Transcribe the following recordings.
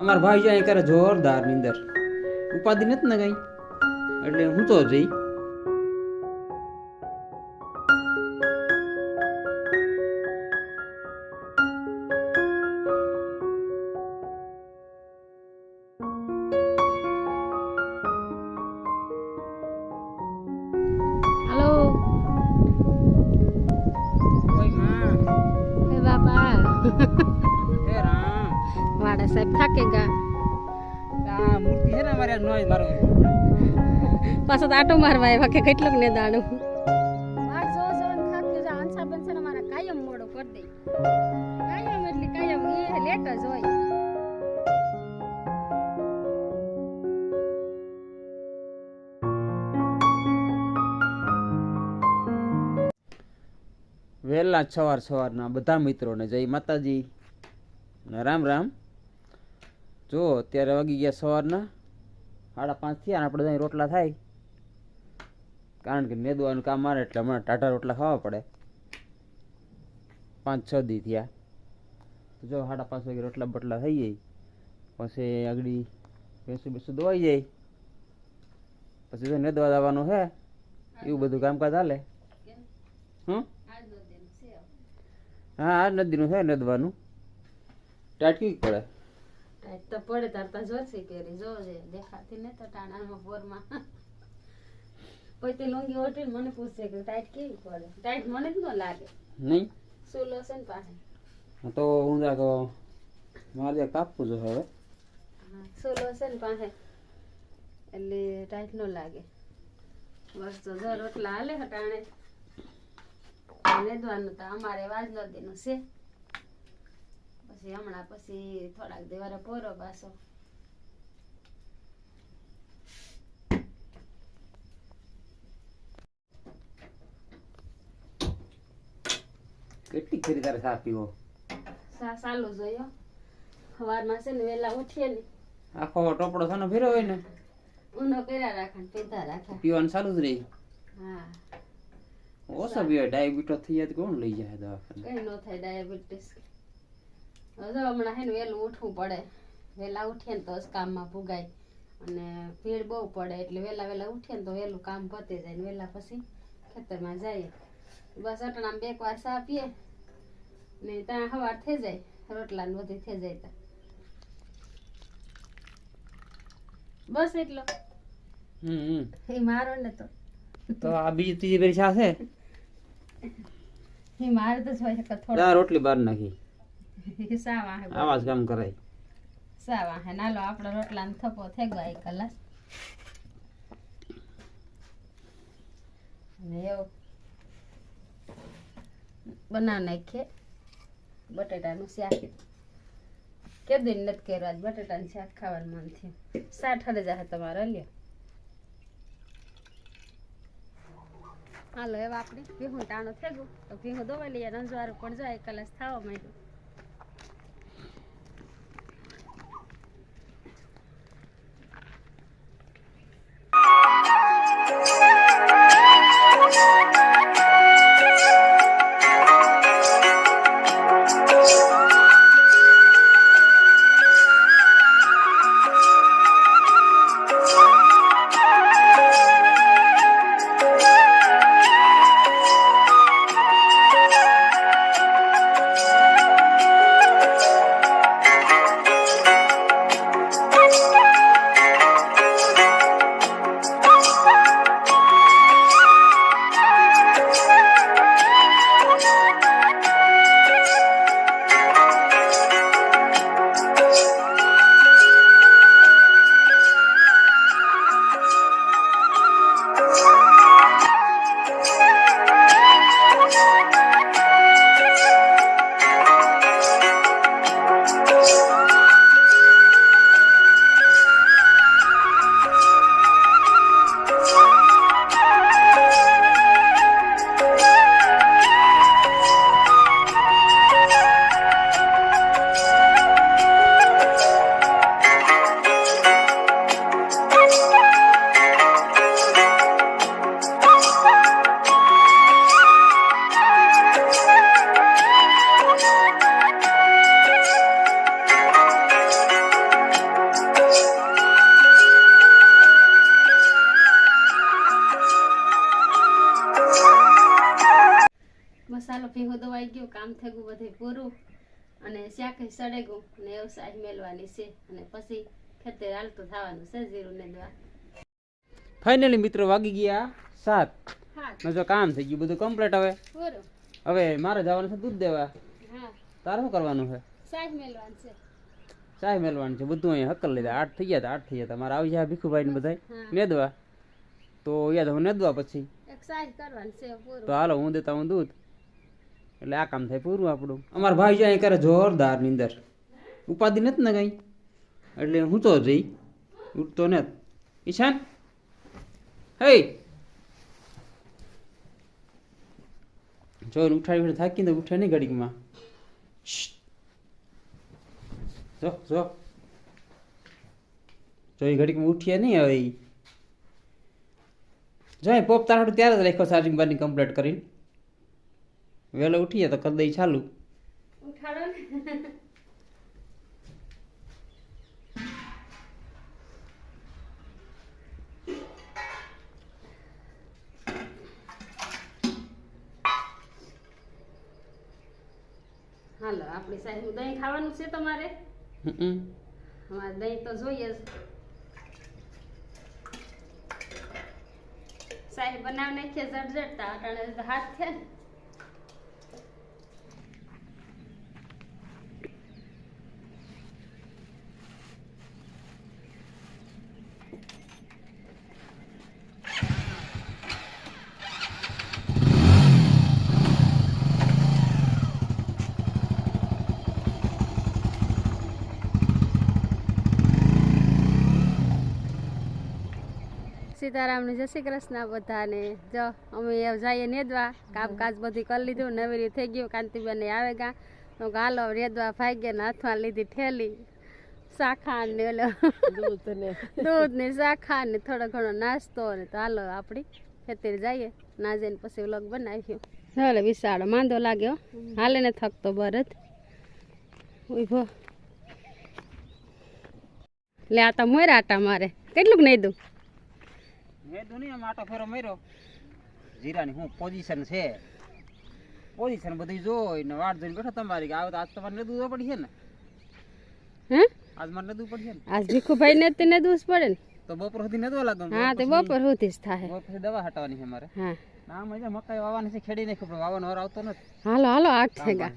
અમારા ભાઈ જાય કરે જોરદાર નીંદર. ઉપાધિ નથી ને કઈ? એટલે હું તો જઈ. હલો. વાડા સાહેબ થાકે ગા. આ મૂર્તિ છે ને અમારે નોય મારો. પાછો તો આટો મારવા આવ્યા કે કેટલોક ને દાડું વાડ જો જો ને થાકી જા. અંછા બંછા ને મારા કાયમ મોડો કરી દે. કાયમ એટલે કાયમ એ લેટ જ હોય. વહેલા સવાર સવારના બધા મિત્રોને જય માતાજી. ને રામ રામ. જો, અત્યારે વાગી ગયા સવારના, સાડા પાંચ થયા આપણે ત્યાં રોટલા થાય. કારણ કે મેદવાનું કામ મારે, એટલે હમણાં ટાટા રોટલા ખાવા પડે. પાંચ છ દી થયા. તો જો, સાડા પાંચ વાગે રોટલા બટલા થઈ જાય. પછી આગળ ભેંસું બેસું દોવાઈ જાય. પછી જો નેદવા દાવાનું છે એવું બધું કામકાજ હાલે. હં હા, આ નદીનું છે નદવાનું. ટાટકી પડે. તો પડે તાર તો જોરથી પહેરી જોજે દેખાતી ને તો ટાણામાં પોરમાં પછી તે લોંગી ઓટીને મને પૂછશે કે ટાઈટ કેવી પડે ટાઈટ મને જ ન લાગે નહીં સુલો છે ને પાસે તો હું જરાક મારે કાપવું જો હવે સોલો છે ને પાસે એટલે ટાઈટ ન લાગે બસ તો જો રોટલા હાલે હટાણે લેદવાનું તો અમારે વાજ નદીનું છે પછી હમણાં પછી થોડાક દિવરે પોરો પાછો. કેટલી ખરી તારે પીવો સા સાલું જોયો. સવારમાં છે ને વેલા ઉઠીએ ને. આખો ટોપડો થોડો ફેરો હોય ને? ઊંડો કર્યા રાખે ને પીધા રાખે. પીવાનું સારું જ રહી. હા. ઓછો પીવાય ડાયાબિટીસ થઈ જાય તો કોણ લઈ જાય દવાખાને? કઈ ન થાય ડાયાબિટીસ. હવે હમણાં હે ને વહેલું ઉઠવું પડે. વહેલા ઉઠીએ ને તો જ કામમાં ભૂગાય. અને ભીડ બહુ પડે એટલે વહેલા વહેલા ઉઠીએ ને તો વહેલું કામ પતી જાય ને વહેલા પછી ખેતરમાં જઈએ. બસ અટણામાં બે વાર સાપીએ ને ત્યાં સવાર થઈ જાય રોટલા ને બધી થઈ જાય તો બસ એટલો. હમ હમ. એ મારો ને તો. તો આ બીજી ત્રીજી ચા છે એ મારે તો થોડો રોટલી બહાર નાખી. સા વાહે આવા જ કામ કરાય. સા વાહે નાલો આપણો રોટલાનો થપ્પો થઈ ગયો એક કલાક અને એવું બનાવી નાખીએ. બટેટાનું શાક. કે દિન નથી કર્યું આજ? બટેટાનું શાક ખાવાનું મન થયું. સાઠ હરે જાય તમારે લ્યો હાલો એવા આપણે ભીહું ટાણું થઈ ગયું. તો ભીહું દોવાઈ લઈએ રંજવારું પણ જાય કલાક થવા માંડ્યું. શાકે સડેગું અને વ્યવસાય મેળવાની છે. અને પછી ખેતર હાલતું થવાનું છે જીરું ને દવા. ફાઇનલી મિત્રો વાગી ગયા સાત. જો કામ થઈ ગયું. બધું કમ્પ્લીટ હવે? હવે મારે જવાનું છે દૂધ દેવા. તારે શું કરવાનું છે? સાહેબ મેળવાનું છે. ચાય મેલવાનું છે. બધું અહીંયા હકલ લીધા. આઠ થઈ ગયા હતા આઠ થઈ ગયા. હતા મારે આવી જાય ભીખુભાઈ ને બધા. નેદવા તો યાદ હું નેદવા પછી? તો હાલો હું દેતા હું દૂધ. એટલે આ કામ થાય પૂરું આપણું. અમારા ભાઈ જાય કરે જોરદારની અંદર. ઉપાધિ નથી ને કઈ. એટલે હું તો જઈ. ઉઠતો ને ઈશાન? હે જો ઉઠાડી થાકી ને ઉઠે નહીં ઘડીકમાં. જો જો. જો એ ઘડીકમાં ઉઠીએ નહીં હવે. જો પોપ તારા ત્યારે જ રાખ્યો ચાર્જિંગ બારની કમ્પ્લીટ કરીને. વહેલો ઉઠીએ તો કરી દઈ ચાલુ. ઉઠાડો ને. હાલો આપણી સાહેબ દહીં ખાવાનું છે તમારે? અમારે દહીં તો જોઈએ સાહેબ બનાવ નાખીએ જડજડતા અટાણે તો હાથ છે ને. સીતારામને જય શ્રી કૃષ્ણ બધાને. જો અમે જઈએ નેદવા કામકાજ બધું કરી લીધું નવીરી થઈ ગયું કાંતિબેન આવે ગા. તો ગાલો રેદવા ભાગ્ય ને હાથમાં લીધી ઠેલી શાખા ને ઓલો દૂધ ને શાખા ને થોડો ઘણો નાસ્તો ને તો હાલો આપણી ખેતર જઈએ. ના જઈને પછી વ્લોગ બનાવ્યો ચાલે વિશાળ માંદો લાગ્યો. હાલે ને થકતો બરત. ઊભો. લે આ તો મોરા આટા મારે. કેટલુંક નહીં દઉં. મેં દુનિયા માટો ફેરો માર્યો? જીરાની હું પોઝિશન છે? પોઝિશન બધી જોઈ ને વાટ જોઈને બેઠો તમારી આવે તો આજ તમારે નદવું પડી છે ને. હે? આજ મારે નદવું પડશે ને. આજ ભીખુભાઈ ને તેને દૂસ પડે ને. તો બપોર સુધી નદવા લાગો હા તે બપોર સુધી જ થાય. બપોર પછી દવા હટાવવાની છે મારે. હા. ના મજા મકાઈ વાવવાની છે ખેડી નાખ્યું પણ વાવવાનો વાર આવતો નથી. હાલો હાલો આઠ થઈ ગયા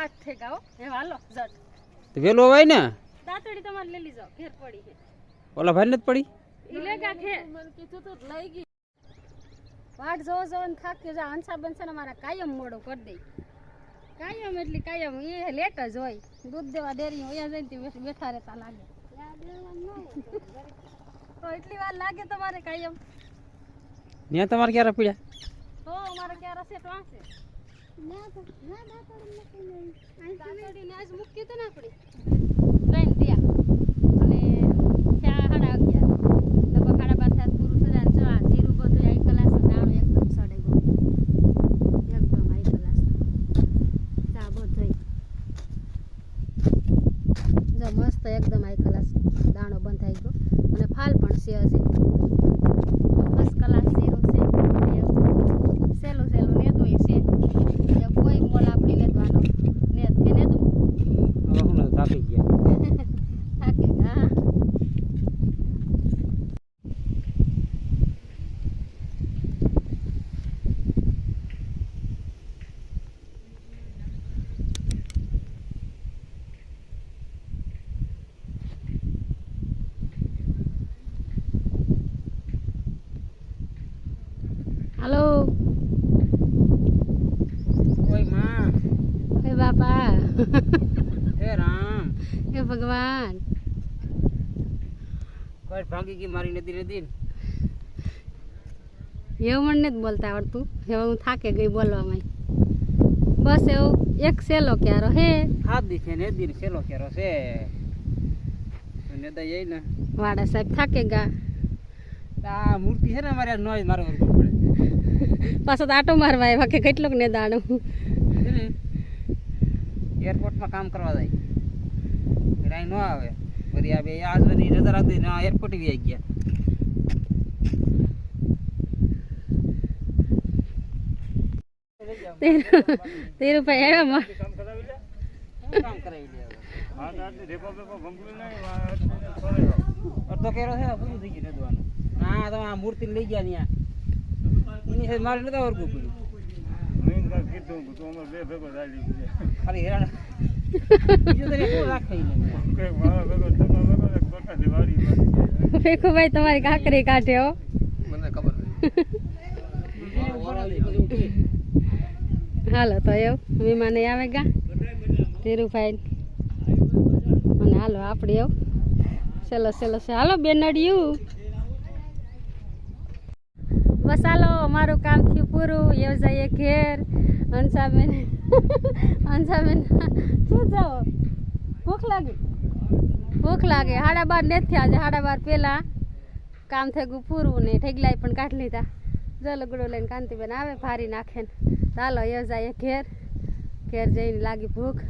આઠ થઈ ગયા હે હાલો જટ. વેલો હોય ને? દાંતડી તમારે લઈ લીજો ઘેર પડી છે. ઓલા ભાઈ નથી પડી? ઈલે કા ખે મને કીધું તો લઈ ગઈ વાટ જો જો ને થાકી જા હંસા બંસા ને મારા કાયમ મોડો કરી દે. કાયમ એટલે કાયમ એ લેટ જ હોય. દૂધ દેવા ડેરી હોય જઈને તે બેઠા રહેતા લાગે. તો એટલી વાર લાગે તમારે કાયમ? ને તમારે ક્યારે પીડ્યા? તો અમારે ક્યારે છે તો આશે ના ના ના તો ના આપણી ત્રણ દિયા અને ના લગભગ મસ્ત એકદમ આઈ કલાસ દાણો બંધાઈ ગયો. અને ફાલ પણ છે હજી. ફર્સ્ટ ક્લાસ છે. સહેલું સહેલું નેદું છે. કોઈ મોલ આપણે નેદવાનો ને કે હું નથી ગયા થાકી ગયા હાલો ઓયમાં હે બાપા હે રામ. હે ભગવાન. કોઈ ભાગી ગઈ મારી નદી નદી એવું મને નથી બોલતા આવડતું. હવે હું થાકે ગઈ બોલવામાં બસ એવું એક સેલો ક્યારો હે. હાથ છે ને દિન સેલો ક્યારો છે? નેદા જઈ ને. વાડા સાહેબ થાકે ગયા આ મૂર્તિ છે ને મારે નોય મારો પડે. પાછો તો આટો મારવા આવ્યા કે કેટલોક ને ને એરપોર્ટમાં કામ કરવા જાય. રાઈ ન આવે. ફરી આ બે આજ બધી નજર આવતી ના એરપોર્ટ બી આવી ગયા. તેરું તેરુભાઈ આવ્યા કામ? અડધો કેરો છે પૂરું થઈ ગયું નદવાનું હા તમે આ મૂર્તિ લઈ ગયા ત્યાં. એની સાથે મારે નતા વર્ગું પડ્યું ખાલી હેરાન. બીજું તો કોઈ રાખે તમારી કાકરી કાઢે હો. મને ઉતરી. હાલો તો એવું વિમાન આવે ગા. ધીરુભાઈ. અને હાલો આપણે એવું ચલો ચલો ચલો. હાલો બેનડિયું. બસ હાલો અમારું કામ થયું પૂરું. એવું જઈએ ઘેર. હંસાબેન. હંસાબેન, શું જાઓ ભૂખ લાગી? ભૂખ લાગે. સાડા બાર ને થયા આજે સાડા બાર પહેલાં કામ થઈ ગયું પૂરું ને ઠેગલાઈ પણ કાઢી લીધા. જલગડો લઈને કાંતિબેન આવે ભારી નાખે ને. ચાલો એ જાય ઘેર. ઘેર જઈને લાગી ભૂખ.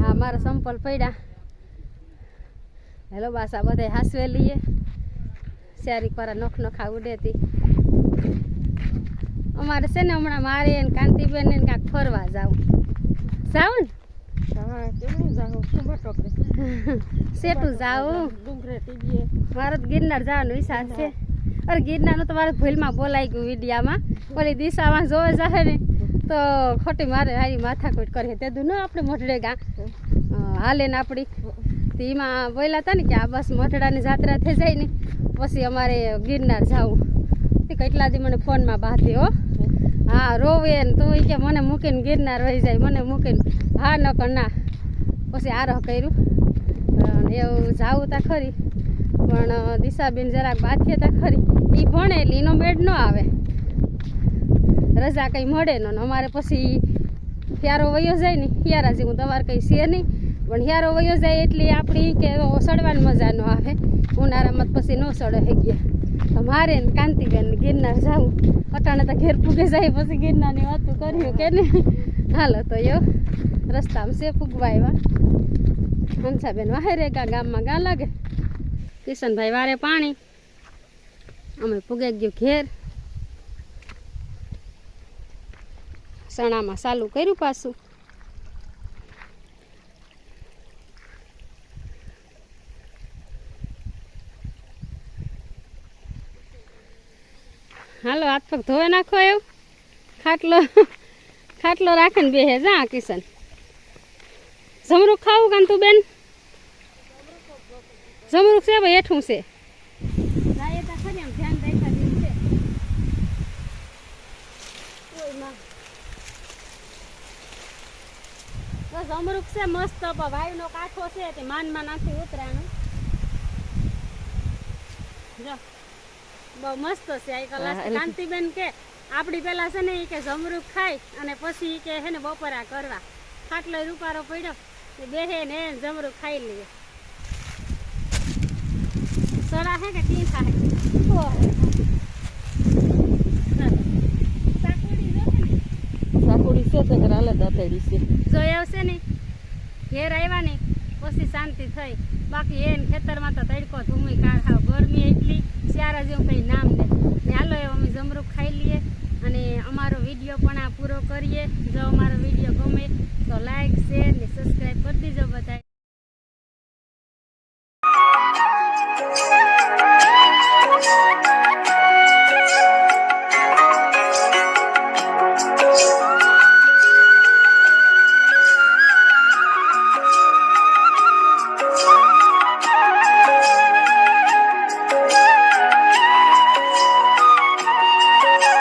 હા, મારા સંપલ પડ્યા. હેલો, બાસા બધા હાસવે લઈએ સારી પારા નોખ નોખા ઉડેતી અમારે છે ને હમણાં મારે ને કાંતિબેન ને કાંઈક ફરવા જાવ. જાઉં ને? સેટું જાવું. મારે ગિરનાર જવાનો ઈચ્છા છે. અરે ગિરનારનું તો મારે ભૂલમાં બોલાઈ ગયું વિડીયામાં. ઓલી દિશામાં જોવે જાહે ને તો ખોટી મારે હારી માથાકૂટ કરે. તે દુ આપણે મોઢડે ગા. હાલે ને આપણી તો એમાં બોલ્યા હતા ને કે આ બસ મોઢડાની જાત્રા થઈ જાય ને પછી અમારે ગિરનાર જવું. તે કેટલા દી મને ફોનમાં બાંધી હો હા રોવે ને તો એ કે મને મૂકીને ગિરનાર વહી જાય મને મૂકીને હા ન કર ના. પછી આરોહ કર્યું. અ, એવું જાવું તા ખરી. પણ દિશાબેન જરાક બાથીએ તા ખરી. એ ભણે એટલે એનો મેળ ન આવે. રજા કંઈ મળે ન અમારે પછી હિયારો વયો જાય ને હિયારા જેવું તમારે કંઈ છે નહીં. પણ હિયારો વયો જાય એટલે આપણી કે સડવાની મજા ન આવે. ઉનાળામાં પછી ન સડે હે ગયા. તો મારે ને કાંતિબેન ગિરનાર જાવું. અટાણે તો ઘેર પૂગે જાય પછી ગિરનારની વાતું કર્યું કે ને હાલો તો યો, રસ્તામાં છે ફૂગવાયવા હંસાબેન વાહે રે ગા, ગામમાં ગા લાગે. કિશનભાઈ વારે પાણી. અમે ફૂગે ગયું ઘેર. સણામાં ચાલુ કર્યું પાછું હાલો હાથ પગ ધોઈ નાખો એવું. ખાટલો ખાટલો રાખીને બેહે જા કિશન. જમરૂખ ખાવું કાન તું બેન? જમરૂખ છે ભાઈ, હેઠું છે. છે. મસ્ત, પણ વાયુનો કાંઠો છે, તે માનમાં નથી ઉતરાણું. જો. બહુ મસ્ત છે. આ કલાસ કાંતિબેન કે આપણી પેલા છે ને એ કે જમરૂખ ખાય અને પછી એ કે હે ને બપોરા કરવા. ખાટલો રૂપારો પડ્યો. બેહે ને એને જમરૂક ખાઈ લઈએ સડા હે કે ટી થાય છે ને ઘેર આવ્યા ને પછી શાંતિ થઈ. બાકી એને ખેતરમાં તો તડકો ધૂમી કાઢાવ ગરમી એટલી. શિયાળા જેવું કંઈ નામ દે ને હાલો એવું અમે જમરૂક ખાઈ લઈએ અને અમારો વીડિયો પણ આ પૂરો કરીએ. જો અમારો વીડિયો ગમે તો લાઈક શેર ને સબસ્ક્રાઈબ કરી દીજો બધાય.